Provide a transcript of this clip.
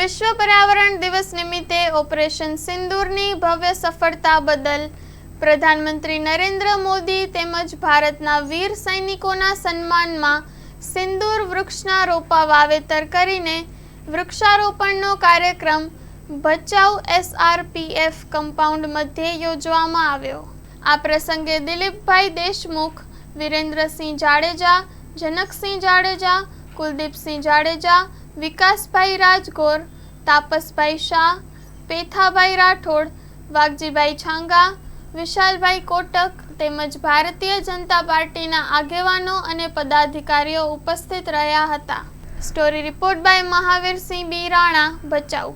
વિશ્વ પર્યાવરણ દિવસ નિમિત્તે ઓપરેશન સિંદૂરની ભવ્ય સફળતા બદલ પ્રધાનમંત્રી નરેન્દ્ર મોદી તેમજ ભારતના વીર સૈનિકોના સન્માનમાં સિંદૂર વૃક્ષના રોપા વાવેતર કરીને વૃક્ષારોપણનો કાર્યક્રમ ભચાઉ એસઆરપીએફ કમ્પાઉન્ડ મધ્યે યોજવામાં આવ્યો. આ પ્રસંગે દિલીપભાઈ દેશમુખ, વિરેન્દ્રસિંહ જાડેજા, જનકસિંહ જાડેજા, કુલદીપસિંહ જાડેજા વિકાસભાઈ રાજગોર, તાપસભાઈ શાહ, પેથાભાઈ રાઠોડ, વાઘજીભાઈ છાંગા, વિશાલભાઈ કોટક તેમજ ભારતીય જનતા પાર્ટીના આગેવાનો અને પદાધિકારીઓ ઉપસ્થિત રહ્યા હતા. Story report by Mahavirsinh B Rana, Bhachau.